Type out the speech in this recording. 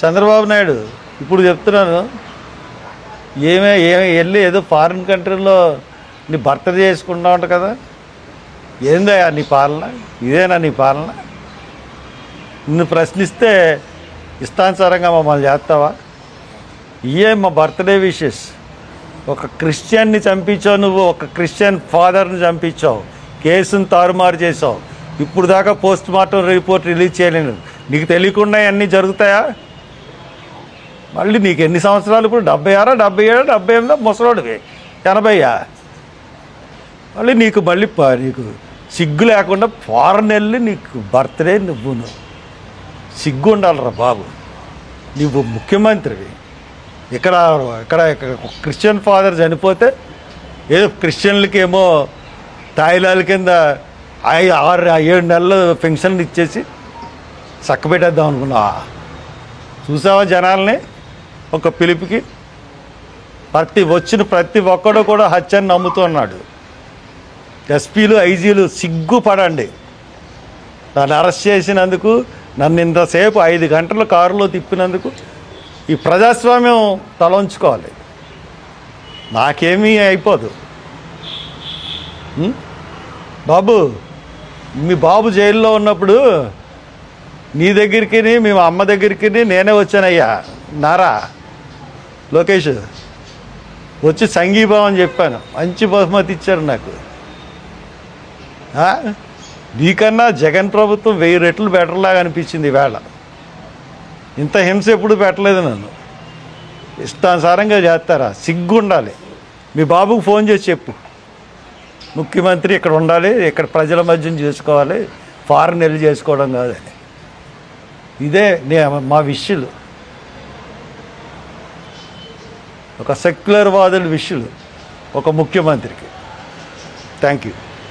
చంద్రబాబు నాయుడు ఇప్పుడు చెప్తున్నాను ఏమే ఏమే వెళ్ళి ఏదో ఫారిన్ కంట్రీలో నీ భర్త చేసుకుంటా ఉంటా కదా. ఏందయ్యా నీ పాలన? ఇదేనా నీ పాలన? నిన్ను ప్రశ్నిస్తే ఇష్టానుసారంగా మమ్మల్ని చేస్తావా? ఇయే మా బర్త్డే విషెస్. ఒక క్రిస్టియన్ని చంపించావు నువ్వు ఒక క్రిస్టియన్ ఫాదర్ని చంపించావు. కేసును తారుమారు చేసావు ఇప్పుడు దాకా పోస్ట్ మార్టం రిపోర్ట్ రిలీజ్ చేయలేను నీకు తెలియకుండా అన్నీ జరుగుతాయా? మళ్ళీ నీకు ఎన్ని సంవత్సరాలు ఇప్పుడు? డెబ్బై ఆరా? డెబ్బై ఏడు? డెబ్బై ఎనిమిదో? ముసలోడివి. ఎనభైయా? మళ్ళీ నీకు మళ్ళీ ప- నీకు సిగ్గు లేకుండా ఫారెన్ వెళ్ళి నీకు బర్త్డే నువ్వు నువ్వు సిగ్గు ఉండాలిరా బాబు. నువ్వు ముఖ్యమంత్రివి. ఇక్కడ ఇక్కడ క్రిస్టియన్ ఫాదర్ చనిపోతే ఏదో క్రిస్టియన్లకి ఏమో తాయిలాల కింద ఐ- ఆరు ఏడు నెలలు పెన్షన్లు ఇచ్చేసి చక్కబెట్టేద్దాం అనుకున్నావా? చూసావా జనాల్ని? ఒక పిలుపుకి ప్రతి వచ్చిన ప్రతి ఒక్కడు కూడా హత్యని నమ్ముతున్నాడు. ఎస్పీలు ఐజీలు సిగ్గుపడండి. నన్ను అరెస్ట్ చేసినందుకు నన్ను ఇంతసేపు ఐదు గంటలు కారులో తిప్పినందుకు ఈ ప్రజాస్వామ్యం తలంచుకోవాలి నాకేమీ అయిపోదు. బాబు మీ బాబు జైల్లో ఉన్నప్పుడు నీ దగ్గరికి మీ అమ్మ దగ్గరికి నేనే వచ్చానయ్యా. నారా? లోకేష్ వచ్చి సంఘీభావం చెప్పాను. మంచి బహుమతి ఇచ్చారు నాకు. నీకన్నా జగన్ ప్రభుత్వం వెయ్యి రెట్లు బెటర్లాగా అనిపించింది వేళ. ఇంత హింస ఎప్పుడు పెట్టలేదు నన్ను. ఇష్టానుసారంగా చేస్తారా? సిగ్గు ఉండాలి మీ బాబుకు ఫోన్ చేసి చెప్పు. ముఖ్యమంత్రి ఇక్కడ ఉండాలి ఇక్కడ ప్రజల మధ్య చేసుకోవాలి ఫారెన్ వెళ్ళి చేసుకోవడం కాదని ఇదే మా విషయాలు. ఒక సెక్యులర్ వాదుల విషయులు ఒక ముఖ్యమంత్రికి. Thank you